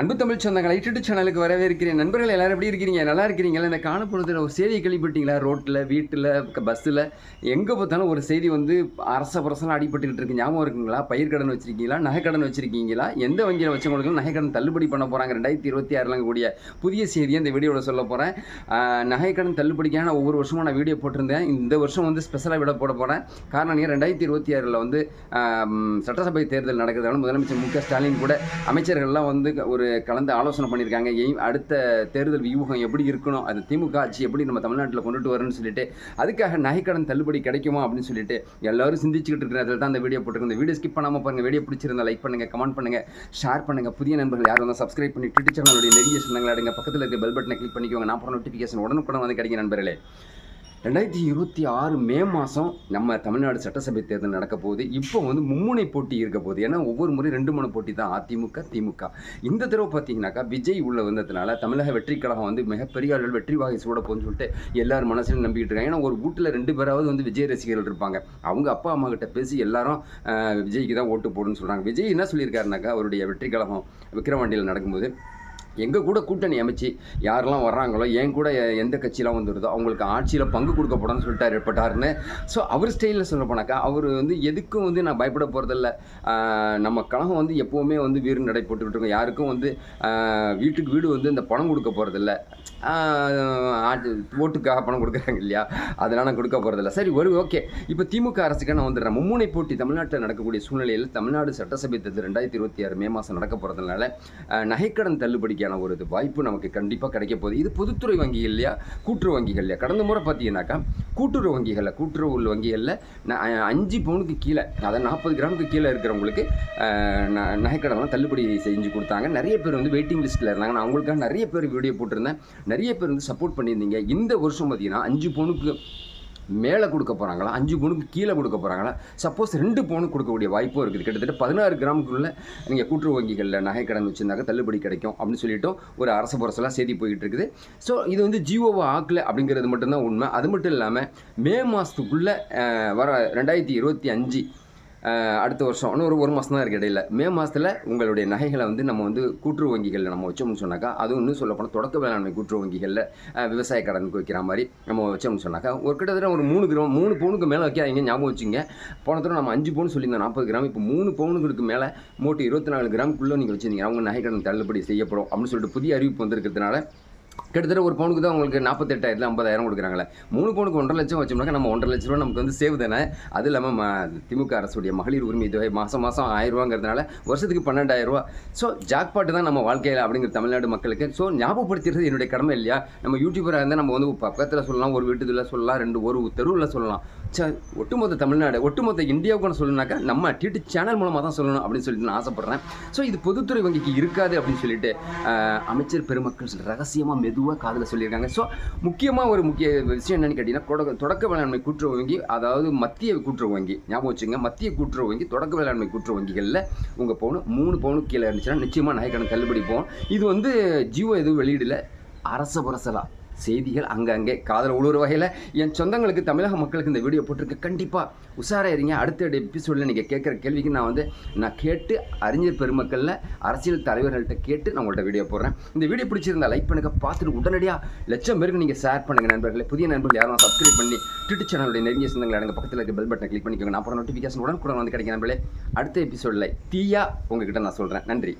அன்பு தமிழ் சொந்தங்களை யூடியூப் சேனலுக்கு வரவேற்கிறேன். நண்பர்கள் எல்லாரும் எப்படி இருக்கிறீங்க நல்லா இருக்கிறீங்களா இந்த காலப்பொழுதில் ஒரு செய்தியை கேள்விப்பட்டீங்களா ரோட்டில் வீட்டில் பஸ்ஸில் எங்கே பார்த்தாலும் ஒரு செய்தி வந்து அரச பரசலாம் அடிபட்டுக்கிட்டு இருக்கு. ஞாபகம் இருக்குங்களா? பயிர்க்கடன் வச்சிருக்கீங்களா? நகைக்கடன் வச்சிருக்கீங்களா? எந்த வங்கியில் வச்சவங்களுக்கு நகைக்கடன் தள்ளுபடி பண்ண போகிறாங்க ரெண்டாயிரத்தி இருபத்தி ஆறில் கூடிய புதிய செய்தியை இந்த வீடியோவில் சொல்ல போகிறேன் நகைக்கடன் தள்ளுபடிக்காக நான் ஒவ்வொரு வருஷமும் நான் வீடியோ போட்டிருந்தேன். இந்த வருஷம் வந்து ஸ்பெஷலாக விட போட போகிறேன் காரணம் நீங்கள் ரெண்டாயிரத்தி இருபத்தி ஆறில் வந்து சட்டசபை தேர்தல் நடக்கிறதால முதலமைச்சர் மு க ஸ்டாலின் கூட அமைச்சர்கள்லாம் வந்து ஒரு கலந்து ஆலோசனை பண்ணியிருக்காங்க. எய்ம் அடுத்த தேர்தல் வியூகம் எப்படி இருக்கணும்? அது திமுக ஆட்சி எப்படி நம்ம தமிழ்நாட்டில் கொண்டுட்டு வரணும்னு சொல்லிட்டு அதுக்காக நகைக்கடன் தள்ளுபடி கிடைக்குமா அப்படின்னு சொல்லிட்டு எல்லாரும் சிந்திச்சுக்கிட்டு இருக்கிற அதில் தான் இந்த வீடியோ போட்டிருக்கோம் இந்த வீடியோ ஸ்கிப் பண்ணாமல் பாருங்க. வீடியோ பிடிச்சிருந்தா லைக் பண்ணுங்க கமெண்ட் பண்ணுங்க ஷேர் பண்ணுங்கள் புதிய நண்பர்கள் யாரும் வந்து சப்ஸ்கிரைப் பண்ணி ட்விட்டர் சேனலுடைய நெடிய சொந்தங்களை பக்கத்தில் இருக்க பெல் பட்டனை கிளிக் பண்ணிக்கோங்க. நான் போகிற நோட்டிஃபிகேஷன் உடனுக்குடன் வந்து கிடைக்கும் நண்பர்களே. ரெண்டாயிரத்தி இருபத்தி ஆறு மே மாதம் நம்ம தமிழ்நாடு சட்டசபை தேர்தல் நடக்க போகுது. இப்போ வந்து மும்முனை போட்டி இருக்க போகுது. ஏன்னா ஒவ்வொரு முறை ரெண்டு மூணு போட்டி தான். அதிமுக திமுக. இந்த தடவை பார்த்தீங்கன்னாக்கா விஜய் உள்ள வந்ததுனால தமிழக வெற்றி கழகம் வந்து மிகப்பெரிய அளவில் வெற்றி வாகை சூட போகுதுன்னு சொல்லிட்டு எல்லாரும் மனசுல நம்பிக்கிட்டு இருக்காங்க. ஏன்னா ஒரு வீட்டில் ரெண்டு பேராவது வந்து விஜய் ரசிகர்கள் இருப்பாங்க. அவங்க அப்பா அம்மா கிட்ட பேசி எல்லாரும் விஜய்க்கு தான் ஓட்டு போடுன்னு சொல்கிறாங்க விஜய் என்ன சொல்லியிருக்காருனாக்கா அவருடைய வெற்றி கழகம் விக்ரவாண்டியில் நடக்கும்போது எங்கள் கூட கூட்டணி அமைச்சு யாரெல்லாம் வர்றாங்களோ என் கூட எந்த கட்சியெலாம் வந்துடுதோ அவங்களுக்கு ஆட்சியில் பங்கு கொடுக்கப்படணும்னு சொல்லிட்டார் ஏற்பட்டாருன்னு. ஸோ அவர் ஸ்டைலில் சொல்ல போனாக்கா அவர் வந்து எதுக்கும் வந்து நான் பயப்பட போகிறதில்ல நம்ம கழகம் வந்து எப்போவுமே வந்து வீறு நடை போட்டுக்கிட்டு இருக்கோம். யாருக்கும் வந்து வீட்டுக்கு வீடு வந்து இந்த பணம் கொடுக்க போகிறதில்ல ஓட்டுக்காக பணம் கொடுக்குறாங்க இல்லையா? அதனால் நான் கொடுக்க போகிறதில்ல சரி ஒரு ஓகே. இப்போ திமுக அரசுக்கு நான் வந்துடுறேன். மும்முனை போட்டி தமிழ்நாட்டில் நடக்கக்கூடிய சூழ்நிலையில் தமிழ்நாடு சட்டசபை தேர்தல் ரெண்டாயிரத்தி இருபத்தி ஆறு மே மாதம் நடக்க போகிறதுனால நகைக்கடன் தள்ளுபடி தள்ளுபடிக்கான ஒரு இது வாய்ப்பு நமக்கு கண்டிப்பாக கிடைக்க போகுது. இது பொதுத்துறை வங்கி இல்லையா? கூட்டுறவு வங்கிகள் இல்லையா? கடந்த முறை பார்த்தீங்கன்னாக்கா கூட்டுறவு வங்கிகளில் கூட்டுறவு உள்ள வங்கிகளில் அஞ்சு பவுனுக்கு கீழே அதாவது நாற்பது கிராமுக்கு கீழே இருக்கிறவங்களுக்கு அஹ், நகைக்கடன்லாம் தள்ளுபடி செஞ்சு கொடுத்தாங்க. நிறைய பேர் வந்து வெயிட்டிங் லிஸ்ட்டில் இருந்தாங்க. நான் அவங்களுக்காக நிறைய பேர் வீடியோ போட்டிருந்தேன். நிறைய பேர் வந்து சப்போர்ட் பண்ணியிருந்தீங்க. இந்த வருஷம் பார்த்தீங்கன்னா அஞ்சு பவுனுக்கு மேலே கொடுக்க போகிறாங்களா அஞ்சு பவுனுக்கு கீழே கொடுக்க போகிறாங்களா சப்போஸ் ரெண்டு பவுனுக்கு கொடுக்கக்கூடிய வாய்ப்பும் இருக்குது. கிட்டத்தட்ட பதினாறு கிராமுக்குள்ளே நீங்கள் கூட்டுறவு வங்கிகளில் நகைக்கடன் வச்சுருந்தாக்க தள்ளுபடி கிடைக்கும் அப்படின்னு சொல்லிட்டு ஒரு அரசு புரசெல்லாம் செய்தி போயிட்டு இருக்குது. ஸோ இது வந்து ஜியோவை ஆக்கலை அப்படிங்கிறது மட்டும்தான் உண்மை. அது மட்டும் இல்லாமல் மே மாதத்துக்குள்ளே வர ரெண்டாயிரத்தி இருபத்தி அஞ்சு அடுத்த வருஷம் இன்னும் ஒரு ஒரு மாதம் தான் இருக்குது இடையில. மே மாதத்தில் உங்களுடைய நகைகளை வந்து நம்ம வந்து கூட்டுறவு வங்கிகளில் நம்ம வச்சோம்னு சொன்னாக்கா அதுவும் இன்னும் சொல்ல போனால் தொடக்க வேளாண்மை கூட்டுறவு வங்கிகளில் விவசாய கடனுக்கு வைக்கிற மாதிரி நம்ம வச்சோம்னு சொன்னாக்கா ஒரு கிட்டத்தட்ட ஒரு மூணு கிராம் மூணு பவுனுக்கு மேலே வைக்காதீங்க ஞாபகம் வச்சுங்க. போன தடவை நம்ம அஞ்சு பவுன் சொல்லியிருந்தோம் நாற்பது கிராம். இப்போ மூணு பவுனுக்கு மேலே மூட்டு இருபத்தி நாலு கிராமுக்குள்ளே நீங்கள் வச்சுருந்தீங்க. அவங்க நகைக்கடன் தள்ளுபடி செய்யப்படும் அப்படின்னு சொல்லிட்டு புதிய அறிவிப்பு வந்திருக்கிறதுனால கிட்டத்தட்ட ஒரு பவுனுக்கு தான் உங்களுக்கு நாற்பத்தெட்டாயிரத்துல ஐம்பதாயிரம் கொடுக்குறாங்களே. மூணு பவுனுக்கு ஒன்றரை லட்சம் வச்சோம்னாக்கா நம்ம ஒன்றரை லட்ச ரூபா நமக்கு வந்து சேவ் தானே? அது இல்லாமல் ம திமுக அரசுடைய மகளிர் உரிமை தொகை மாதம் மாதம் ஆயிரம் ரூபாங்கிறதுனால வருஷத்துக்கு பன்னெண்டாயிரரூவா. ஸோ ஜாக்பாட்டு தான் நம்ம வாழ்க்கையில் அப்படிங்கிற தமிழ்நாடு மக்களுக்கு. ஸோ ஞாபகப்படுத்துறது என்னுடைய கடமை இல்லையா? நம்ம யூடியூபராக இருந்தால் நம்ம வந்து பக்கத்தில் சொல்லலாம் ஒரு வீட்டுல சொல்லலாம் ரெண்டு ஒரு தெருவில் சொல்லலாம். ச ஒட்டுமொத்த தமிழ்நாடு ஒட்டுமொத்த இந்தியாவுக்கு நான் சொல்லணுனாக்கா நம்ம டிடி சேனல் மூலமாக தான் சொல்லணும் அப்படின்னு சொல்லிட்டு நான் ஆசைப்பட்றேன். ஸோ இது பொதுத்துறை வங்கிக்கு இருக்காது அப்படின்னு சொல்லிட்டு அமைச்சர் பெருமக்கள் ரகசியமாக மெதுவாக காதில் சொல்லியிருக்காங்க. ஸோ முக்கியமாக ஒரு முக்கிய விஷயம் என்னென்னு கேட்டிங்கன்னா தொடக்க தொடக்க வேளாண்மை கூட்டுறவு வங்கி அதாவது மத்திய கூட்டுறவு வங்கி. ஞாபகம் வச்சுங்க மத்திய கூட்டுறவு வங்கி தொடக்க வேளாண்மை கூட்டுறவு வங்கிகளில் உங்கள் பவுன் மூணு பவுனுக்கு கீழே இருந்துச்சுன்னா நிச்சயமாக நகைக்கடன் தள்ளுபடி போகும். இது வந்து ஜியோ எதுவும் வெளியிடல. அரச புரசலாக செய்திகள் அங்கங்கே காதல் உழுவுற வகையில் என் சொந்தங்களுக்கு தமிழக மக்களுக்கு இந்த வீடியோ போட்டிருக்க. கண்டிப்பாக உஷாராக இருங்க. அடுத்த எபிசோடில் நீங்கள் கேட்குற கேள்விக்கு நான் வந்து நான் கேட்டு அறிஞர் பெருமக்களில் அரசியல் தலைவர்கள்ட்ட கேட்டு நான் உங்கள்கிட்ட வீடியோ போடுறேன். இந்த வீடியோ பிடிச்சிருந்தா லைக் பண்ணுங்கள் பார்த்துட்டு உடனடியாக லட்சம் பேருக்கு நீங்கள் ஷேர் பண்ணுங்கள் நண்பர்களே. புதிய நண்பர்கள் யாரும் சப்ஸ்கிரைப் பண்ணி ட்விட்டர் சேனலுடைய நெருங்கிய சொந்தங்கள் அடங்க பக்கத்தில் இருக்க பெல் பட்டனை கிளிக் பண்ணிக்கோங்க. நான் அப்புறம் நோட்டிஃபிகேஷன் உடனுக்குடன் வந்து கிடைக்கிற நண்பர்களே. அடுத்த எபிசோடில் தீயா உங்ககிட்ட நான் சொல்கிறேன் நன்றி.